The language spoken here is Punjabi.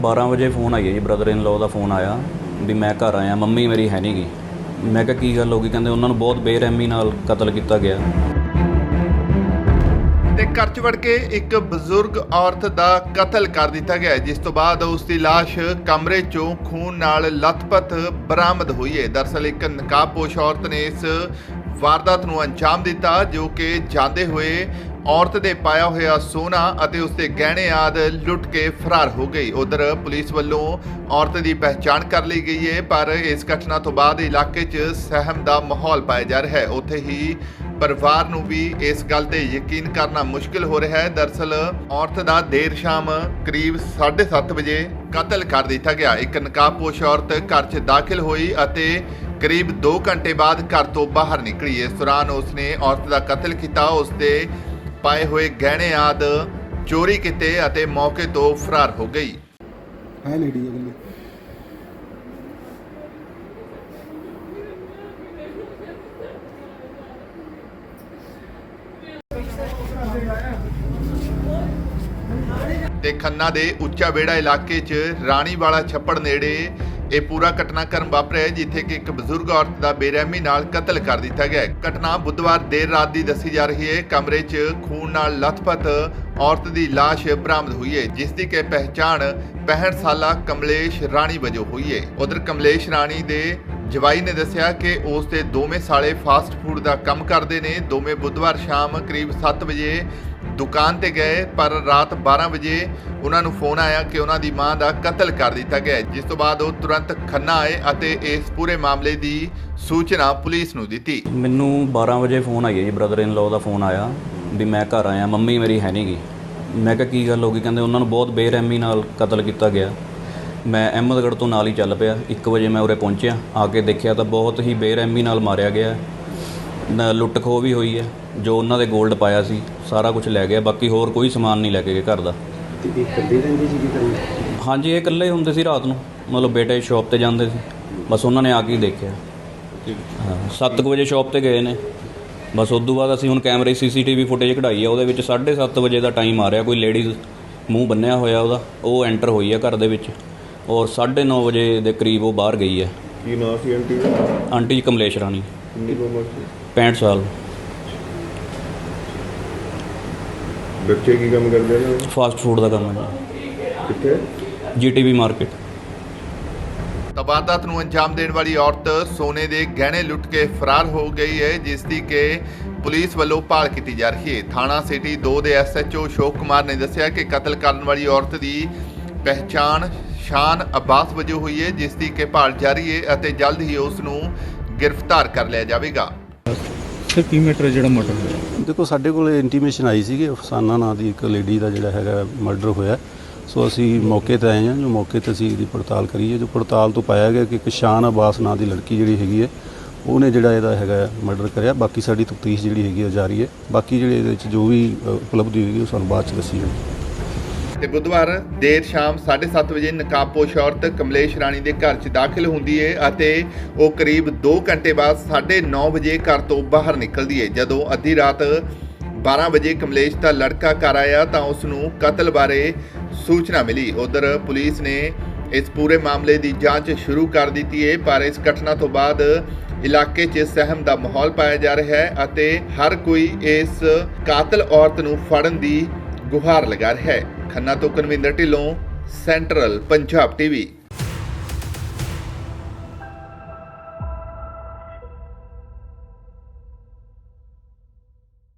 12 ਵਜੇ ਫੋਨ ਆਈ ਹੈ ਜੀ ਬ੍ਰਦਰ ਇਨ ਲਾਅ ਦਾ ਫੋਨ ਆਇਆ ਵੀ ਮੈਂ ਘਰ ਆਇਆ ਮੰਮੀ ਮੇਰੀ ਹੈ ਨਹੀਂਗੀ ਮੈਂ ਕਿਹਾ ਕੀ ਗੱਲ ਹੋ ਗਈ? ਕਹਿੰਦੇ ਉਹਨਾਂ ਨੂੰ ਬਹੁਤ ਬੇਰਹਿਮੀ ਨਾਲ ਕਤਲ ਕੀਤਾ ਗਿਆ। ਤੇ ਘਰ 'ਚ ਵੜ ਕੇ ਇੱਕ ਬਜ਼ੁਰਗ ਔਰਤ ਦਾ ਕਤਲ ਕਰ ਦਿੱਤਾ ਗਿਆ ਹੈ, ਜਿਸ ਤੋਂ ਬਾਅਦ ਉਸ ਦੀ ਲਾਸ਼ ਕਮਰੇ 'ਚੋਂ ਖੂਨ ਨਾਲ ਲੱਥਪੱਥ ਬਰਾਮਦ ਹੋਈ ਹੈ। ਦਰਅਸਲ ਇੱਕ ਨਕਾਬਪੋਸ਼ ਔਰਤ ਨੇ ਇਸ ਵਾਰਦਾਤ ਨੂੰ ਅੰਜਾਮ ਦਿੱਤਾ ਜੋ ਕਿ ਜਾਂਦੇ ਹੋਏ ਔਰਤ ਦੇ ਪਾਇਆ ਹੋਇਆ ਸੋਨਾ ਅਤੇ ਉਸ ਦੇ ਗਹਿਣੇ ਆਦ ਲੁੱਟ ਕੇ ਫਰਾਰ ਹੋ ਗਈ। ਉਧਰ ਪੁਲਿਸ ਵੱਲੋਂ ਔਰਤ ਦੀ ਪਹਿਚਾਣ ਕਰ ਲਈ ਗਈ ਹੈ ਪਰ ਇਸ ਘਟਨਾ ਤੋਂ ਬਾਅਦ ਇਲਾਕੇ 'ਚ ਸਹਿਮ ਦਾ ਮਾਹੌਲ ਪਾਇਆ ਜਾ ਰਿਹਾ ਹੈ। ਉੱਥੇ ਹੀ ਪਰਿਵਾਰ ਨੂੰ ਵੀ ਇਸ ਗੱਲ ਤੇ ਯਕੀਨ ਕਰਨਾ ਮੁਸ਼ਕਿਲ ਹੋ ਰਿਹਾ ਹੈ। ਦਰਸਲ ਔਰਤ ਦਾ ਦੇਰ ਸ਼ਾਮ ਕਰੀਬ 7:30 ਵਜੇ ਕਤਲ ਕਰ ਦਿੱਤਾ ਗਿਆ। ਇੱਕ ਨਕਾਬਪੋਸ਼ ਔਰਤ ਘਰ 'ਚ ਦਾਖਲ ਹੋਈ ਅਤੇ ਕਰੀਬ 2 ਘੰਟੇ ਬਾਅਦ ਘਰ ਤੋਂ ਬਾਹਰ ਨਿਕਲੀ। ਇਸ ਦੌਰਾਨ ਉਸਨੇ ਔਰਤ ਦਾ ਕਤਲ ਕੀਤਾ। ਉਸਦੇ ਪਾਏ ਹੋਏ ਗਹਿਣੇ ਆਦ ਚੋਰੀ ਕੀਤੇ ਅਤੇ ਮੌਕੇ ਤੋਂ ਫਰਾਰ ਹੋ ਗਈ। ਹੈ ਲੇਡੀ ਅਗਲੀ ਤੇ ਖੰਨਾ ਦੇ ਉੱਚਾ ਬੇੜਾ ਇਲਾਕੇ 'ਚ ਰਾਣੀਵਾਲਾ ਛੱਪੜ ਨੇੜੇ ਇਹ ਪੂਰਾ ਘਟਨਾਕ੍ਰਮ ਵਾਪਰਿਆ ਹੈ, ਜਿੱਥੇ ਕਿ ਇੱਕ ਬਜ਼ੁਰਗ ਔਰਤ ਦਾ ਬੇਰਹਿਮੀ ਨਾਲ ਕਤਲ ਕਰ ਦਿੱਤਾ ਗਿਆ ਹੈ। ਘਟਨਾ ਬੁੱਧਵਾਰ ਦੇਰ ਰਾਤ ਦੀ ਦੱਸੀ ਜਾ ਰਹੀ ਹੈ। ਕਮਰੇ 'ਚ ਖੂਨ ਨਾਲ ਲਥਪਥ ਔਰਤ ਦੀ ਲਾਸ਼ ਬਰਾਮਦ ਹੋਈ ਹੈ ਜਿਸ ਦੀ ਕਿ ਪਹਿਚਾਣ 65 ਸਾਲਾ ਕਮਲੇਸ਼ ਰਾਣੀ ਵਜੋਂ ਹੋਈ ਹੈ। ਉਧਰ ਕਮਲੇਸ਼ ਰਾਣੀ ਦੇ ਜਵਾਈ ਨੇ ਦੱਸਿਆ ਕਿ ਉਸ ਦੇ ਦੋਵੇਂ ਸਾਲੇ ਫਾਸਟ ਫੂਡ ਦਾ ਕੰਮ ਕਰਦੇ ਨੇ। ਦੋਵੇਂ ਬੁੱਧਵਾਰ ਸ਼ਾਮ ਕਰੀਬ 7 ਵਜੇ ਦੁਕਾਨ ਤੇ ਗਏ, ਪਰ ਰਾਤ 12 ਵਜੇ ਉਹਨਾਂ ਨੂੰ ਫੋਨ ਆਇਆ ਕਿ ਉਹਨਾਂ ਦੀ ਮਾਂ ਦਾ ਕਤਲ ਕਰ ਦਿੱਤਾ ਗਿਆ ਜਿਸ ਤੋਂ ਬਾਅਦ ਉਹ ਤੁਰੰਤ ਖੰਨਾ ਆਏ ਅਤੇ ਇਸ ਪੂਰੇ ਮਾਮਲੇ ਦੀ ਸੂਚਨਾ ਪੁਲਿਸ ਨੂੰ ਦਿੱਤੀ। ਮੈਨੂੰ 12 ਵਜੇ ਫੋਨ ਆਈ ਹੈ ਜੀ ਬ੍ਰਦਰ ਇਨ ਲਾਅ ਦਾ ਫੋਨ ਆਇਆ ਵੀ ਮੈਂ ਘਰ ਆਇਆ, ਮੰਮੀ ਮੇਰੀ ਹੈ ਨਹੀਂਗੀ ਮੈਂ ਕਿਹਾ, ਕੀ ਗੱਲ ਹੋ ਗਈ? ਕਹਿੰਦੇ ਉਹਨਾਂ ਨੂੰ ਬਹੁਤ ਬੇਰਹਿਮੀ ਨਾਲ ਕਤਲ ਕੀਤਾ ਗਿਆ। ਮੈਂ ਅਹਿਮਦਗੜ੍ਹ ਤੋਂ ਨਾਲ ਹੀ ਚੱਲ ਪਿਆ। 1 ਵਜੇ ਮੈਂ ਉਰੇ ਪਹੁੰਚਿਆ। ਆ ਕੇ ਦੇਖਿਆ ਤਾਂ ਬਹੁਤ ਹੀ ਬੇਰਹਿਮੀ ਨਾਲ ਮਾਰਿਆ ਗਿਆ। ਲੁੱਟ ਖੋਹ ਵੀ ਹੋਈ ਹੈ ਜੋ ਉਹਨਾਂ ਦੇ 골ਡ ਪਾਇਆ ਸੀ ਸਾਰਾ ਕੁਝ ਲੈ ਗਿਆ ਬਾਕੀ ਹੋਰ ਕੋਈ ਸਮਾਨ ਨਹੀਂ ਲੈ ਕੇ ਗਏ ਘਰ ਦਾ। ਤੇ ਇਹ ਕੱਢੀ ਰਹਿੰਦੀ ਸੀ ਕੀ ਕਰੀ ਹਾਂਜੀ ਇਹ ਇਕੱਲੇ ਹੁੰਦੇ ਸੀ ਰਾਤ ਨੂੰ ਮਤਲਬ ਬੇਟੇ ਸ਼ਾਪ ਤੇ ਜਾਂਦੇ ਸੀ ਬਸ ਉਹਨਾਂ ਨੇ ਆ ਕੇ ਹੀ ਦੇਖਿਆ। ਹਾਂ 7 ਵਜੇ ਸ਼ਾਪ ਤੇ ਗਏ ਨੇ ਬਸ ਉਸ ਤੋਂ ਬਾਅਦ ਅਸੀਂ ਹੁਣ ਕੈਮਰੇ ਸੀਸੀਟੀਵੀ ਫੁਟੇਜ ਕਢਾਈ ਆ ਉਹਦੇ ਵਿੱਚ 7:30 ਵਜੇ ਦਾ ਟਾਈਮ ਆ ਰਿਹਾ ਕੋਈ ਲੇਡੀਜ਼ ਮੂੰਹ ਬੰਨਿਆ ਹੋਇਆ ਉਹਦਾ ਉਹ ਐਂਟਰ ਹੋਈ ਆ ਘਰ ਦੇ ਵਿੱਚ ਔਰ 9:30 ਵਜੇ ਦੇ ਕਰੀਬ ਉਹ ਬਾਹਰ ਗਈ ਹੈ। ਕੀ ਨਾਂ ਸੀ ਆਂਟੀ ਦਾ? ਆਂਟੀ ਕਮਲੇਸ਼ ਰਾਣੀ। ਕਿੰਨੀ ਉਮਰ ਸੀ? 65 ਸਾਲ। ਬੱਚੇ ਕੀ ਕੰਮ ਕਰਦੇ ਨੇ? ਫਾਸਟ ਫੂਡ ਦਾ ਕੰਮ ਹੈ ਕਿੱਥੇ? GTV market. ਤਬਾਦਤ ਨੂੰ ਅੰਜਾਮ ਦੇਣ ਵਾਲੀ ਔਰਤ ਸੋਨੇ ਦੇ ਗਹਿਣੇ ਲੁੱਟ ਕੇ ਫਰਾਰ ਹੋ ਗਈ ਹੈ ਜਿਸ ਦੀ ਕਿ ਪੁਲਿਸ ਵੱਲੋਂ ਭਾਲ ਕੀਤੀ ਜਾ ਰਹੀ ਹੈ। ਥਾਣਾ ਸਿਟੀ 2 ਦੇ ਐਸਐਚਓ ਅਸ਼ੋਕ ਕੁਮਾਰ ਨੇ ਦੱਸਿਆ ਕਿ ਕਤਲ ਕਰਨ ਵਾਲੀ ਔਰਤ ਦੀ ਪਹਿਚਾਣ ਸ਼ਾਨ ਅਬਾਸ ਵਜੋਂ ਹੋਈ ਹੈ ਜਿਸ ਦੀ ਕਿ ਭਾਲ ਜਾਰੀ ਹੈ ਅਤੇ ਜਲਦ ਹੀ ਉਸ ਨੂੰ ਗ੍ਰਿਫਤਾਰ ਕਰ ਲਿਆ ਜਾਵੇਗਾ। ਸਰ ਕੀ ਮੈਟਰ ਜਿਹੜਾ ਮਰਡਰ ਹੋਇਆ? ਦੇਖੋ, ਸਾਡੇ ਕੋਲ ਇੰਟੀਮੇਸ਼ਨ ਆਈ ਸੀਗੀ ਅਫਸਾਨਾ ਨਾਂ ਦੀ ਇੱਕ ਲੇਡੀ ਦਾ ਜਿਹੜਾ ਹੈਗਾ ਮਰਡਰ ਹੋਇਆ। ਸੋ ਅਸੀਂ ਮੌਕੇ ਤੇ ਆਏ ਹਾਂ, ਜੋ ਮੌਕੇ ਤੇ ਅਸੀਂ ਇਹਦੀ ਪੜਤਾਲ ਕਰੀਏ। ਜੋ ਪੜਤਾਲ ਤੋਂ ਪਾਇਆ ਗਿਆ ਕਿ ਇੱਕ ਸ਼ਾਨ ਅਬਾਸ ਨਾਂ ਦੀ ਲੜਕੀ ਜਿਹੜੀ ਹੈਗੀ ਹੈ, ਉਹਨੇ ਜਿਹੜਾ ਇਹਦਾ ਹੈਗਾ ਮਰਡਰ ਕਰਿਆ। ਬਾਕੀ ਸਾਡੀ ਤਫਤੀਸ਼ ਜਿਹੜੀ ਹੈਗੀ ਉਹ ਜਾਰੀ ਹੈ। ਬਾਕੀ ਜਿਹੜੇ ਇਹਦੇ ਵਿੱਚ ਜੋ ਵੀ ਉਪਲਬਧੀ ਹੋਏਗੀ ਉਹ ਸਾਨੂੰ ਬਾਅਦ ਚ ਦੱਸੀ ਜਾਊਗੀ। ਤੇ ਬੁੱਧਵਾਰ ਦੇਰ ਸ਼ਾਮ 7:30 ਵਜੇ ਨਕਾਬਪੋਸ਼ ਔਰਤ ਕਮਲੇਸ਼ ਰਾਣੀ ਦੇ ਘਰ 'ਚ ਦਾਖਲ ਹੁੰਦੀ ਹੈ ਅਤੇ ਉਹ ਕਰੀਬ 2 ਘੰਟੇ ਬਾਅਦ 9:30 ਵਜੇ ਘਰ ਤੋਂ ਬਾਹਰ ਨਿਕਲਦੀ ਹੈ ਜਦੋਂ ਅੱਧੀ ਰਾਤ 12 ਵਜੇ ਕਮਲੇਸ਼ ਦਾ ਲੜਕਾ ਘਰ ਆਇਆ ਤਾਂ ਉਸ ਨੂੰ ਕਤਲ ਬਾਰੇ ਸੂਚਨਾ ਮਿਲੀ। ਉਧਰ ਪੁਲਿਸ ਨੇ ਇਸ ਪੂਰੇ ਮਾਮਲੇ ਦੀ ਜਾਂਚ ਸ਼ੁਰੂ ਕਰ ਦਿੱਤੀ ਹੈ ਪਰ ਇਸ ਘਟਨਾ ਤੋਂ ਬਾਅਦ ਇਲਾਕੇ 'ਚ ਸਹਿਮ ਦਾ ਮਾਹੌਲ ਪਾਇਆ ਜਾ ਰਿਹਾ ਹੈ ਅਤੇ ਹਰ ਕੋਈ ਇਸ ਕਾਤਲ ਔਰਤ ਨੂੰ ਫੜਨ ਦੀ ਗੁਹਾਰ ਲਗਾ ਰਿਹਾ ਹੈ। ਖੰਨਾ ਤੋਂ ਕਨਵਿੰਦਰ ਢਿੱਲੋਂ ਸੈਂਟਰਲ ਪੰਜਾਬ ਟੀਵੀ।